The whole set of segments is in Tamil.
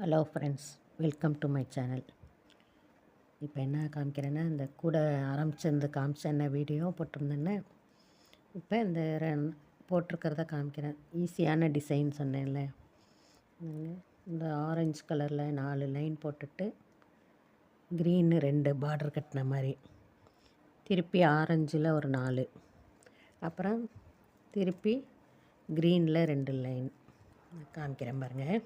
Hello friends welcome to my channel இப்போ என்ன காமிக்கிறேன்னா இந்த கூட ஆரம்பிச்சிருந்து காமிச்சேன்ன வீடியோ போட்டிருந்தேன்னு இப்போ இந்த ரன் போட்டிருக்கிறத காமிக்கிறேன். ஈஸியான டிசைன் சொன்னேன்ல. இந்த ஆரஞ்சு கலரில் நாலு லைன் போட்டுட்டு க்ரீனு ரெண்டு பார்டர் கட்டின மாதிரி. திருப்பி ஆரஞ்சில் ஒரு நாலு. அப்புறம் திருப்பி க்ரீனில் ரெண்டு லைன் காமிக்கிறேன் பாருங்கள்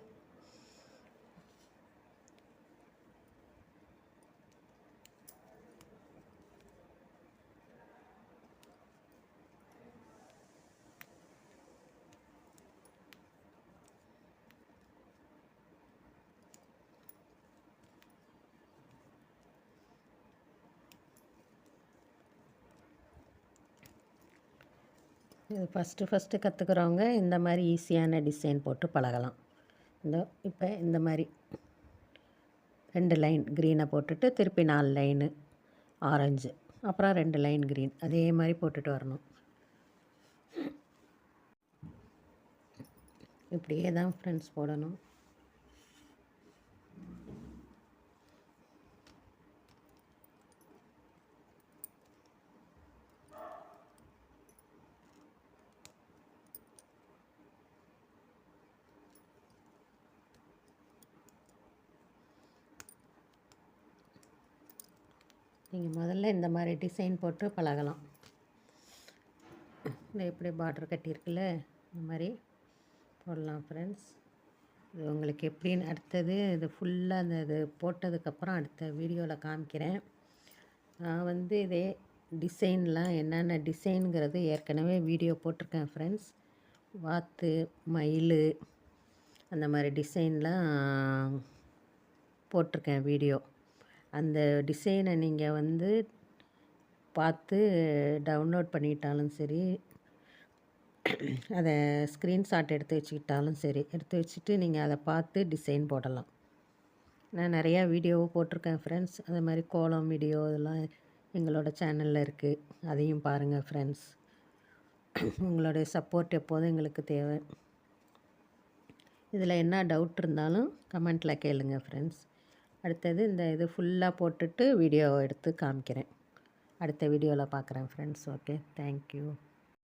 இது ஃபஸ்ட்டு ஃபஸ்ட்டு கற்றுக்குறவங்க இந்த மாதிரி ஈஸியான டிசைன் போட்டு பழகலாம். இந்த இப்போ இந்த மாதிரி ரெண்டு லைன் க்ரீனை போட்டுட்டு திருப்பி நாலு லைனு ஆரஞ்சு அப்புறம் ரெண்டு லைன் க்ரீன் அதே மாதிரி போட்டுட்டு வரணும். இப்படியே தான் ஃப்ரெண்ட்ஸ் போடணும். நீங்கள் முதல்ல இந்த மாதிரி டிசைன் போட்டு பழகலாம். இல்லை எப்படி பார்டர் கட்டியிருக்குல்ல இந்த மாதிரி போடலாம் ஃப்ரெண்ட்ஸ் இது உங்களுக்கு எப்படின்னு அடுத்தது இது ஃபுல்லாக அந்த இது போட்டதுக்கப்புறம் அடுத்த வீடியோவில் காமிக்கிறேன். நான் வந்து இதே டிசைன்லாம் என்னென்ன டிசைனுங்கிறது ஏற்கனவே வீடியோ போட்டிருக்கேன் ஃப்ரெண்ட்ஸ் வாத்து மயில் அந்த மாதிரி டிசைன்லாம் போட்டிருக்கேன் வீடியோ. அந்த டிசைனை நீங்கள் வந்து பார்த்து டவுன்லோட் பண்ணிக்கிட்டாலும் சரி அதை ஸ்க்ரீன்ஷாட் எடுத்து வச்சுக்கிட்டாலும் சரி எடுத்து வச்சுட்டு நீங்கள் அதை பார்த்து டிசைன் போடலாம். நான் நிறையா வீடியோவும் போட்டிருக்கேன் ஃப்ரெண்ட்ஸ் அது மாதிரி கோலம் வீடியோ இதெல்லாம் எங்களோட சேனலில் இருக்குது அதையும் பாருங்கள் ஃப்ரெண்ட்ஸ் உங்களுடைய சப்போர்ட் எப்போதும் எங்களுக்கு தேவை. இதில் என்ன டவுட் இருந்தாலும் கமெண்ட்டில் கேளுங்கள் ஃப்ரெண்ட்ஸ் அடுத்தது இந்த இது ஃபுல்லாக போட்டுட்டு வீடியோ எடுத்து காமிக்கிறேன். அடுத்த வீடியோவில் பார்க்குறேன் ஃப்ரெண்ட்ஸ் ஓகே தேங்க்யூ